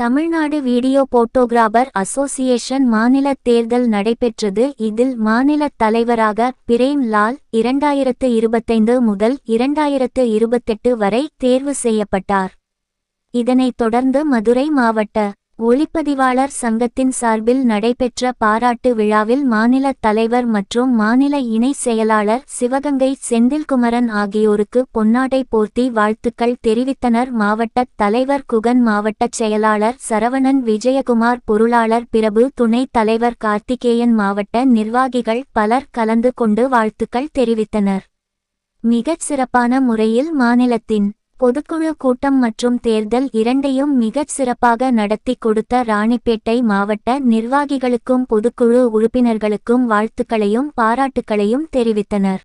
Tamil Nadu video photographer association மாநில தேர்தல் நடைபெற்றது. இதில் மாநில தலைவராக பிரேம் லால் இரண்டாயிரத்து இருபத்தைந்து முதல் இரண்டாயிரத்து இருபத்தெட்டு வரை தேர்வு செய்யப்பட்டார். இதனைத் தொடர்ந்து மதுரை மாவட்ட ஒளிப்பதிவாளர் சங்கத்தின் சார்பில் நடைபெற்ற பாராட்டு விழாவில் மாநில தலைவர் மற்றும் மாநில இணை செயலாளர் சிவகங்கை செந்தில்குமரன் ஆகியோருக்கு பொன்னாடை போர்த்தி வாழ்த்துக்கள் தெரிவித்தனர். மாவட்ட தலைவர் குகன் மாவட்டச் செயலாளர் சரவணன் விஜயகுமார் பொருளாளர் பிரபு துணைத் தலைவர் கார்த்திகேயன் மாவட்ட நிர்வாகிகள் பலர் கலந்து கொண்டு வாழ்த்துக்கள் தெரிவித்தனர். மிகச் சிறப்பான முறையில் மாநிலத்தின் பொதுக்குழு கூட்டம் மற்றும் தேர்தல் இரண்டையும் மிகச் சிறப்பாக நடத்தி கொடுத்த ராணிப்பேட்டை மாவட்ட நிர்வாகிகளுக்கும் பொதுக்குழு உறுப்பினர்களுக்கும் வாழ்த்துக்களையும் பாராட்டுக்களையும் தெரிவித்தனர்.